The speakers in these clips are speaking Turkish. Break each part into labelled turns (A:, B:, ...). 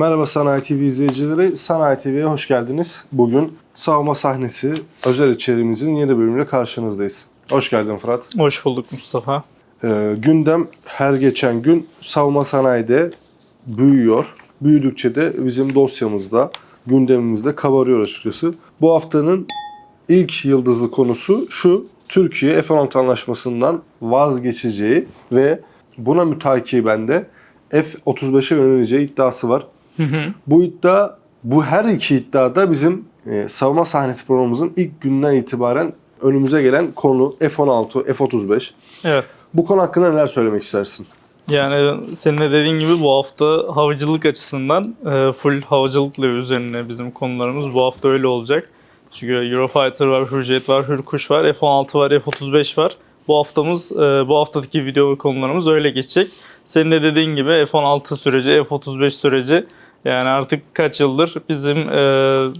A: Merhaba Sanayi TV izleyicileri. Sanayi TV'ye hoş geldiniz. Bugün savunma sahnesi özel içeriğimizin yeni bölümüyle karşınızdayız. Hoş geldin Fırat.
B: Hoş bulduk Mustafa.
A: Ee, gündem her geçen gün savunma sanayide büyüyor. Büyüdükçe de bizim dosyamızda, gündemimizde kabarıyor açıkçası. Bu haftanın ilk yıldızlı konusu şu. Türkiye F-16 anlaşmasından vazgeçeceği ve buna mütakiben de F-35'e yöneleceği iddiası var. Bu iddia, bu her iki iddiada bizim e, savunma sahnesi programımızın ilk günden itibaren önümüze gelen konu F-16, F-35.
B: Evet.
A: Bu konu hakkında neler söylemek istersin?
B: Yani senin de dediğin gibi bu hafta havacılık açısından e, full havacılıkla üzerine bizim konularımız bu hafta öyle olacak. Çünkü Eurofighter var, Hürjet var, Hürkuş var, F-16 var, F-35 var. Bu haftamız, e, bu haftaki video konularımız öyle geçecek. Senin de dediğin gibi F-16 süreci, F-35 süreci yani artık kaç yıldır bizim e,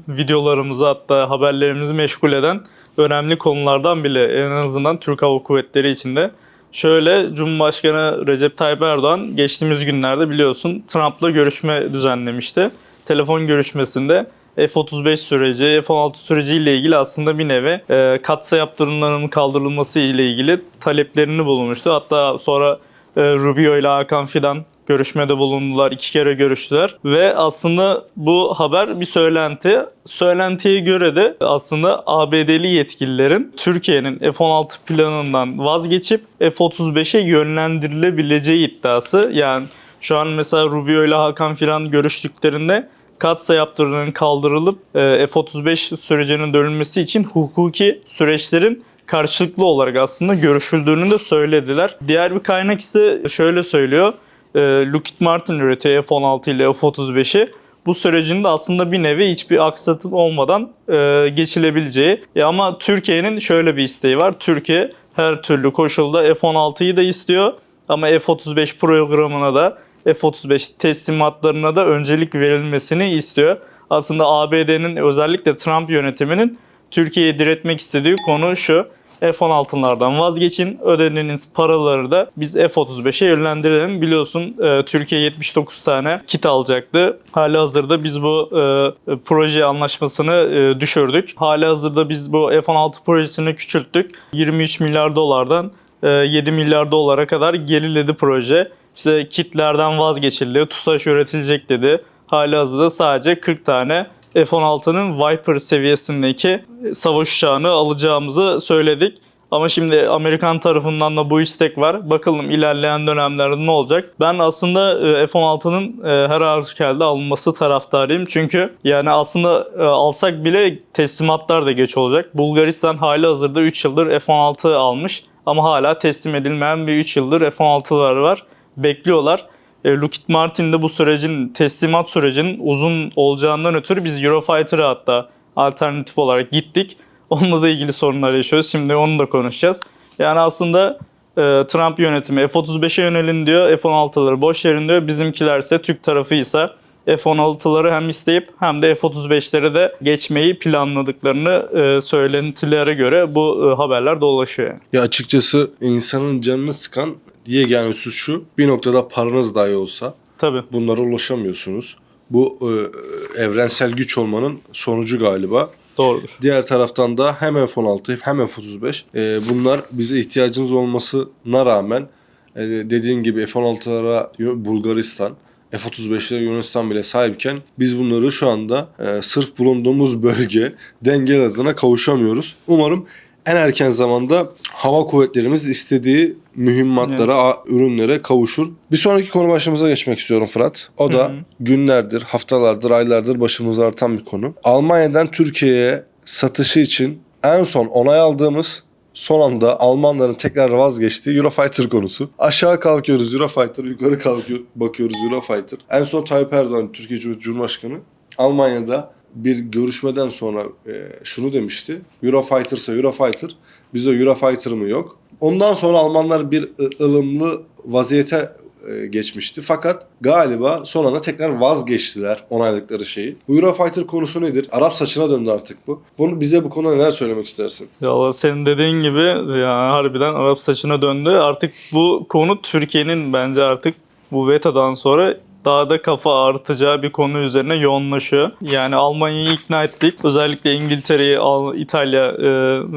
B: videolarımızı hatta haberlerimizi meşgul eden önemli konulardan bile en azından Türk Hava Kuvvetleri içinde. Şöyle Cumhurbaşkanı Recep Tayyip Erdoğan geçtiğimiz günlerde biliyorsun Trump'la görüşme düzenlemişti. Telefon görüşmesinde F-35 süreci, F-16 süreci ile ilgili aslında bir nevi e, katsa yaptırımlarının kaldırılması ile ilgili taleplerini bulunmuştu. Hatta sonra e, Rubio ile Hakan Fidan görüşmede bulundular. iki kere görüştüler. Ve aslında bu haber bir söylenti. Söylentiye göre de aslında ABD'li yetkililerin Türkiye'nin F-16 planından vazgeçip F-35'e yönlendirilebileceği iddiası. Yani şu an mesela Rubio ile Hakan Fidan görüştüklerinde katsa yaptırımının kaldırılıp e, F-35 sürecinin dönülmesi için hukuki süreçlerin karşılıklı olarak aslında görüşüldüğünü de söylediler. Diğer bir kaynak ise şöyle söylüyor. E, Lockheed Martin üretiyor F-16 ile F-35'i. Bu sürecin de aslında bir nevi hiçbir aksatım olmadan e, geçilebileceği. Ya ama Türkiye'nin şöyle bir isteği var. Türkiye her türlü koşulda F-16'yı da istiyor ama F-35 programına da F-35 teslimatlarına da öncelik verilmesini istiyor. Aslında ABD'nin özellikle Trump yönetiminin Türkiye'ye diretmek istediği konu şu. F-16'lardan vazgeçin. Ödediğiniz paraları da biz F-35'e yönlendirelim. Biliyorsun e, Türkiye 79 tane kit alacaktı. Hali hazırda biz bu e, proje anlaşmasını e, düşürdük. Hali hazırda biz bu F-16 projesini küçülttük. 23 milyar dolardan e, 7 milyar dolara kadar geriledi proje. İşte kitlerden vazgeçildi. TUSAŞ üretilecek dedi. Hali hazırda sadece 40 tane F-16'nın Viper seviyesindeki savaş uçağını alacağımızı söyledik. Ama şimdi Amerikan tarafından da bu istek var. Bakalım ilerleyen dönemlerde ne olacak? Ben aslında e, F-16'nın e, her halükarda alınması taraftarıyım. Çünkü yani aslında e, alsak bile teslimatlar da geç olacak. Bulgaristan hali hazırda 3 yıldır F-16 almış. Ama hala teslim edilmeyen bir 3 yıldır F-16'lar var. Bekliyorlar. E, Lockheed Martin de bu sürecin, teslimat sürecinin uzun olacağından ötürü biz Eurofighter'a hatta alternatif olarak gittik. Onunla da ilgili sorunlar yaşıyoruz. Şimdi onu da konuşacağız. Yani aslında e, Trump yönetimi F-35'e yönelin diyor, F-16'ları boş verin diyor. Bizimkiler ise Türk tarafıysa F-16'ları hem isteyip hem de F-35'lere de geçmeyi planladıklarını e, söylentilere göre bu e, haberler dolaşıyor.
A: Ya açıkçası insanın canını sıkan diye yani husus şu. Bir noktada paranız dahi olsa
B: Tabii.
A: bunlara ulaşamıyorsunuz. Bu e, evrensel güç olmanın sonucu galiba.
B: Doğrudur.
A: Diğer taraftan da hem F-16 hem F-35 e, bunlar bize ihtiyacımız olmasına rağmen e, dediğin gibi F-16'lara Bulgaristan, F-35'lere Yunanistan bile sahipken biz bunları şu anda e, sırf bulunduğumuz bölge denge adına kavuşamıyoruz. Umarım en erken zamanda hava kuvvetlerimiz istediği mühimmatlara, a- ürünlere kavuşur. Bir sonraki konu başımıza geçmek istiyorum Fırat. O da
B: Hı hı.
A: günlerdir, haftalardır, aylardır başımıza artan bir konu. Almanya'dan Türkiye'ye satışı için en son onay aldığımız son anda Almanların tekrar vazgeçtiği Eurofighter konusu. Aşağı kalkıyoruz Eurofighter, yukarı kalkıyor, bakıyoruz Eurofighter. En son Tayyip Erdoğan, Türkiye Cumhurbaşkanı Almanya'da bir görüşmeden sonra e, şunu demişti. Eurofighter ise Eurofighter, bizde Eurofighter mı yok? Ondan sonra Almanlar bir ılımlı vaziyete e, geçmişti. Fakat galiba son anda tekrar vazgeçtiler onayladıkları şeyi. Bu Eurofighter konusu nedir? Arap saçına döndü artık bu. Bunu bize bu konuda neler söylemek istersin?
B: Ya senin dediğin gibi yani harbiden Arap saçına döndü. Artık bu konu Türkiye'nin bence artık bu vetodan sonra daha da kafa ağrıtacağı bir konu üzerine yoğunlaşıyor. Yani Almanya'yı ikna ettik. Özellikle İngiltere'yi, Al- İtalya e,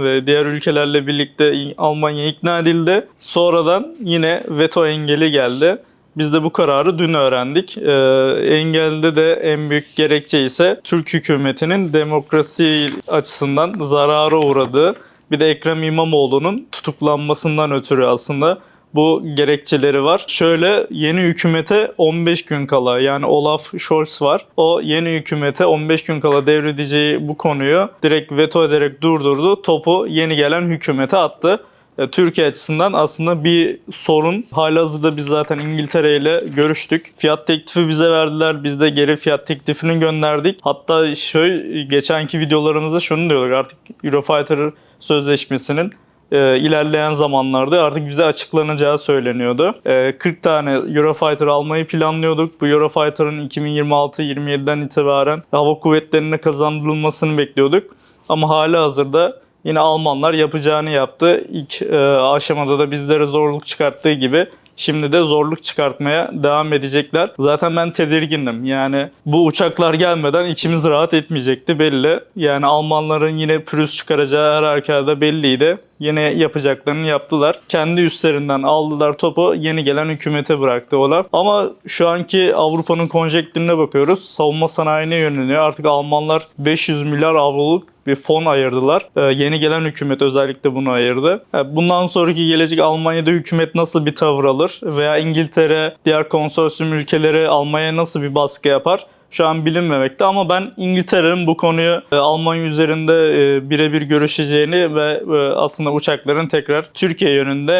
B: ve diğer ülkelerle birlikte Almanya ikna edildi. Sonradan yine veto engeli geldi. Biz de bu kararı dün öğrendik. Ee, engelde de en büyük gerekçe ise Türk hükümetinin demokrasi açısından zarara uğradığı bir de Ekrem İmamoğlu'nun tutuklanmasından ötürü aslında bu gerekçeleri var. Şöyle yeni hükümete 15 gün kala yani Olaf Scholz var. O yeni hükümete 15 gün kala devredeceği bu konuyu direkt veto ederek durdurdu. Topu yeni gelen hükümete attı. E, Türkiye açısından aslında bir sorun. Halihazırda biz zaten İngiltere ile görüştük. Fiyat teklifi bize verdiler. Biz de geri fiyat teklifini gönderdik. Hatta şöyle geçenki videolarımızda şunu diyorduk artık Eurofighter sözleşmesinin e, ilerleyen zamanlarda artık bize açıklanacağı söyleniyordu. E, 40 tane Eurofighter almayı planlıyorduk. Bu Eurofighter'ın 2026-27'den itibaren hava kuvvetlerine kazandırılmasını bekliyorduk. Ama hali hazırda yine Almanlar yapacağını yaptı. İlk e, aşamada da bizlere zorluk çıkarttığı gibi Şimdi de zorluk çıkartmaya devam edecekler. Zaten ben tedirgindim. Yani bu uçaklar gelmeden içimiz rahat etmeyecekti belli. Yani Almanların yine pürüz çıkaracağı her halükarda belliydi. Yine yapacaklarını yaptılar. Kendi üstlerinden aldılar topu yeni gelen hükümete bıraktı Olaf. Ama şu anki Avrupa'nın konjektürüne bakıyoruz. Savunma sanayine yöneliyor. Artık Almanlar 500 milyar avroluk bir fon ayırdılar. Ee, yeni gelen hükümet özellikle bunu ayırdı. Ee, bundan sonraki gelecek Almanya'da hükümet nasıl bir tavır alır veya İngiltere, diğer konsorsiyum ülkeleri Almanya'ya nasıl bir baskı yapar? Şu an bilinmemekte ama ben İngiltere'nin bu konuyu e, Almanya üzerinde e, birebir görüşeceğini ve e, aslında uçakların tekrar Türkiye yönünde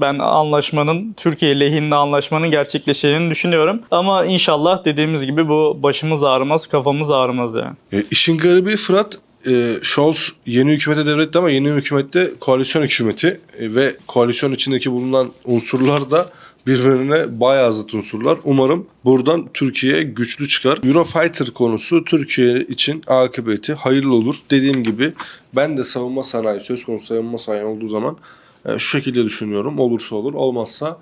B: ben anlaşmanın Türkiye lehinde anlaşmanın gerçekleşeceğini düşünüyorum. Ama inşallah dediğimiz gibi bu başımız ağrımaz, kafamız ağrımaz yani.
A: E, işin garibi Fırat e, Scholz yeni hükümete devretti ama yeni hükümette koalisyon hükümeti e, ve koalisyon içindeki bulunan unsurlar da birbirine bayağı zıt unsurlar. Umarım buradan Türkiye güçlü çıkar. Eurofighter konusu Türkiye için akıbeti hayırlı olur. Dediğim gibi ben de savunma sanayi söz konusu savunma sanayi olduğu zaman e, şu şekilde düşünüyorum. Olursa olur, olmazsa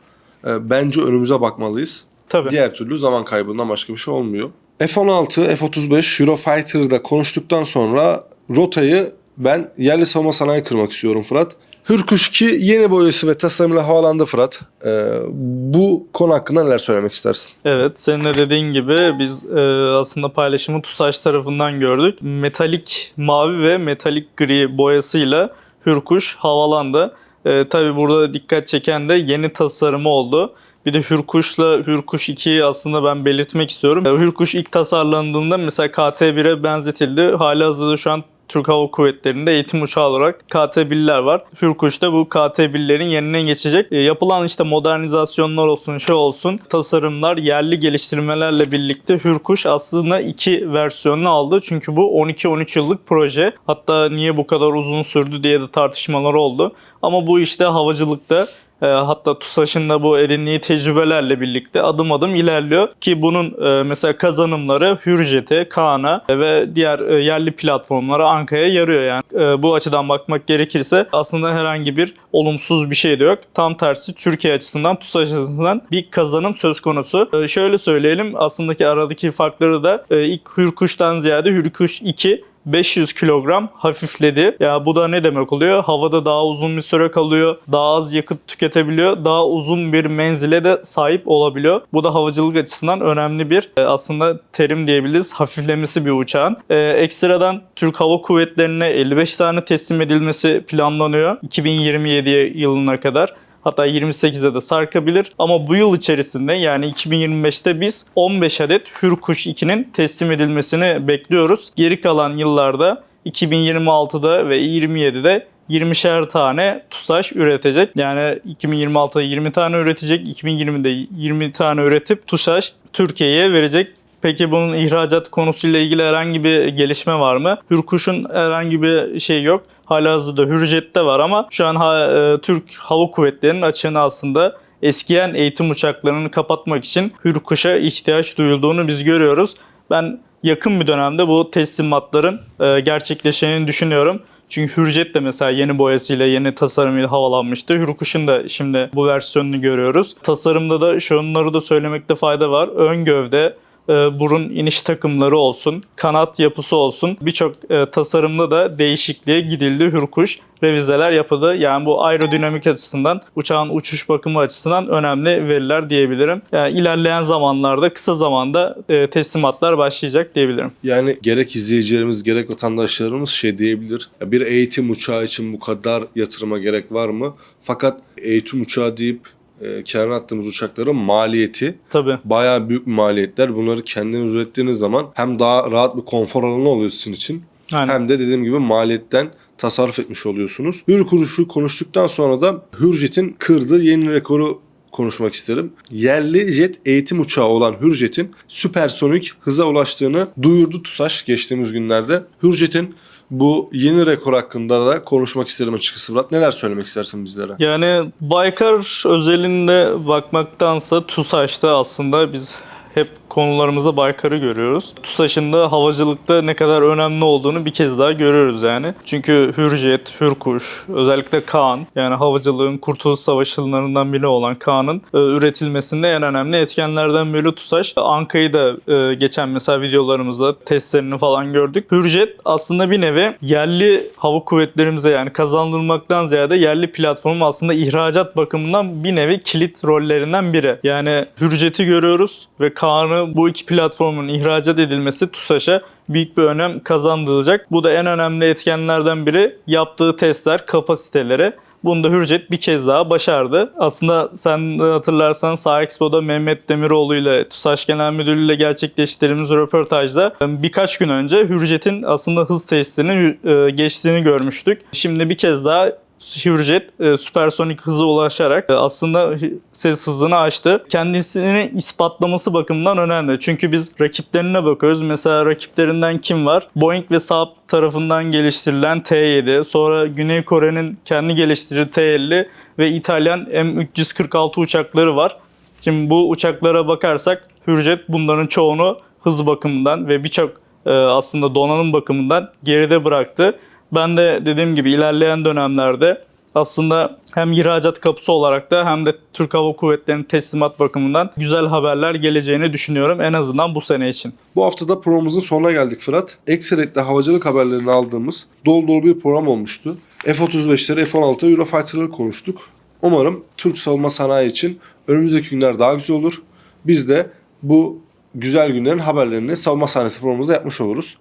A: e, bence önümüze bakmalıyız.
B: Tabii.
A: Diğer türlü zaman kaybından başka bir şey olmuyor. F-16, F-35 Eurofighter'da konuştuktan sonra rotayı ben yerli savunma sanayi kırmak istiyorum Fırat. Hürkuş 2 yeni boyası ve tasarımıyla havalandı Fırat. Ee, bu konu hakkında neler söylemek istersin?
B: Evet, senin de dediğin gibi biz e, aslında paylaşımı TUSAŞ tarafından gördük. Metalik mavi ve metalik gri boyasıyla Hürkuş havalandı. E, tabii burada dikkat çeken de yeni tasarımı oldu. Bir de Hürkuş'la Hürkuş 2'yi aslında ben belirtmek istiyorum. E, Hürkuş ilk tasarlandığında mesela KT-1'e benzetildi. Halihazırda şu an Türk Hava Kuvvetleri'nde eğitim uçağı olarak KT-1'ler var. Hürkuş da bu KT-1'lerin yerine geçecek. E, yapılan işte modernizasyonlar olsun, şey olsun, tasarımlar, yerli geliştirmelerle birlikte Hürkuş aslında iki versiyonunu aldı. Çünkü bu 12-13 yıllık proje. Hatta niye bu kadar uzun sürdü diye de tartışmalar oldu. Ama bu işte havacılıkta e, hatta TUSAŞ'ın da bu edindiği tecrübelerle birlikte adım adım ilerliyor. Ki bunun e, mesela kazanımları Hürjet'e, Kaan'a ve diğer e, yerli platformlara, Anka'ya yarıyor yani. E, bu açıdan bakmak gerekirse aslında herhangi bir olumsuz bir şey de yok. Tam tersi Türkiye açısından, TUSAŞ açısından bir kazanım söz konusu. E, şöyle söyleyelim aslındaki aradaki farkları da e, ilk Hürkuş'tan ziyade Hürkuş 2 500 kilogram hafifledi. Ya bu da ne demek oluyor? Havada daha uzun bir süre kalıyor. Daha az yakıt tüketebiliyor. Daha uzun bir menzile de sahip olabiliyor. Bu da havacılık açısından önemli bir e, aslında terim diyebiliriz. Hafiflemesi bir uçağın. E, ekstradan Türk Hava Kuvvetleri'ne 55 tane teslim edilmesi planlanıyor. 2027 yılına kadar. Hatta 28'e de sarkabilir. Ama bu yıl içerisinde yani 2025'te biz 15 adet Hürkuş 2'nin teslim edilmesini bekliyoruz. Geri kalan yıllarda 2026'da ve 27'de 20'şer tane TUSAŞ üretecek. Yani 2026'da 20 tane üretecek, 2020'de 20 tane üretip TUSAŞ Türkiye'ye verecek. Peki bunun ihracat konusuyla ilgili herhangi bir gelişme var mı? Hürkuş'un herhangi bir şey yok. Halihazırda Hürjet'te var ama şu an ha- e, Türk Hava Kuvvetleri'nin açığını aslında eskiyen eğitim uçaklarını kapatmak için Hürkuş'a ihtiyaç duyulduğunu biz görüyoruz. Ben yakın bir dönemde bu teslimatların e, gerçekleşeceğini düşünüyorum. Çünkü Hürjet de mesela yeni boyasıyla, yeni tasarımıyla havalanmıştı. Hürkuş'un da şimdi bu versiyonunu görüyoruz. Tasarımda da şunları da söylemekte fayda var. Ön gövde, burun iniş takımları olsun, kanat yapısı olsun. Birçok e, tasarımda da değişikliğe gidildi. Hürkuş revizeler yapıldı. Yani bu aerodinamik açısından, uçağın uçuş bakımı açısından önemli veriler diyebilirim. Yani ilerleyen zamanlarda, kısa zamanda e, teslimatlar başlayacak diyebilirim.
A: Yani gerek izleyicilerimiz gerek vatandaşlarımız şey diyebilir. Bir eğitim uçağı için bu kadar yatırıma gerek var mı? Fakat eğitim uçağı deyip e, kenara attığımız uçakların maliyeti
B: Tabii.
A: bayağı büyük maliyetler. Bunları kendiniz ürettiğiniz zaman hem daha rahat bir konfor alanı oluyor sizin için
B: Aynen.
A: hem de dediğim gibi maliyetten tasarruf etmiş oluyorsunuz. Hür kuruşu konuştuktan sonra da Hürjet'in kırdığı yeni rekoru konuşmak isterim. Yerli jet eğitim uçağı olan Hürjet'in süpersonik hıza ulaştığını duyurdu TUSAŞ geçtiğimiz günlerde. Hürjet'in bu yeni rekor hakkında da konuşmak isterim açıkçası Fırat. Neler söylemek istersin bizlere?
B: Yani Baykar özelinde bakmaktansa TUSAŞ'ta aslında biz hep konularımızda Baykar'ı görüyoruz. TUSAŞ'ın da havacılıkta ne kadar önemli olduğunu bir kez daha görüyoruz yani. Çünkü Hürjet, Hürkuş, özellikle Kaan yani havacılığın Kurtuluş Savaşı yıllarından biri olan Kaan'ın e, üretilmesinde en önemli etkenlerden biri TUSAŞ. Anka'yı da e, geçen mesela videolarımızda testlerini falan gördük. Hürjet aslında bir nevi yerli hava kuvvetlerimize yani kazandırmaktan ziyade yerli platformun aslında ihracat bakımından bir nevi kilit rollerinden biri. Yani Hürjet'i görüyoruz ve Kaan'ı bu iki platformun ihracat edilmesi TUSAŞ'a büyük bir önem kazandıracak. Bu da en önemli etkenlerden biri yaptığı testler, kapasiteleri. Bunu da Hürjet bir kez daha başardı. Aslında sen hatırlarsan Sağ Expo'da Mehmet Demiroğlu ile TUSAŞ Genel Müdürü ile gerçekleştirdiğimiz röportajda e, birkaç gün önce Hürjet'in aslında hız testini e, geçtiğini görmüştük. Şimdi bir kez daha Hürjet e, süpersonik hıza ulaşarak e, aslında ses hızını aştı. Kendisini ispatlaması bakımından önemli. Çünkü biz rakiplerine bakıyoruz. Mesela rakiplerinden kim var? Boeing ve Saab tarafından geliştirilen T7, sonra Güney Kore'nin kendi geliştirdiği T50 ve İtalyan M346 uçakları var. Şimdi bu uçaklara bakarsak Hürjet bunların çoğunu hız bakımından ve birçok e, aslında donanım bakımından geride bıraktı. Ben de dediğim gibi ilerleyen dönemlerde aslında hem ihracat kapısı olarak da hem de Türk Hava Kuvvetleri'nin teslimat bakımından güzel haberler geleceğini düşünüyorum en azından bu sene için.
A: Bu haftada programımızın sonuna geldik Fırat. Ekseretle havacılık haberlerini aldığımız dolu dolu bir program olmuştu. F-35'leri, F-16 Eurofighter'ları konuştuk. Umarım Türk savunma sanayi için önümüzdeki günler daha güzel olur. Biz de bu güzel günlerin haberlerini savunma sahnesi programımızda yapmış oluruz.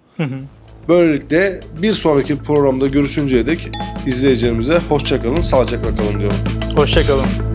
A: Böylelikle bir sonraki programda görüşünceye dek izleyicilerimize hoşçakalın, sağlıcakla kalın diyorum.
B: Hoşçakalın.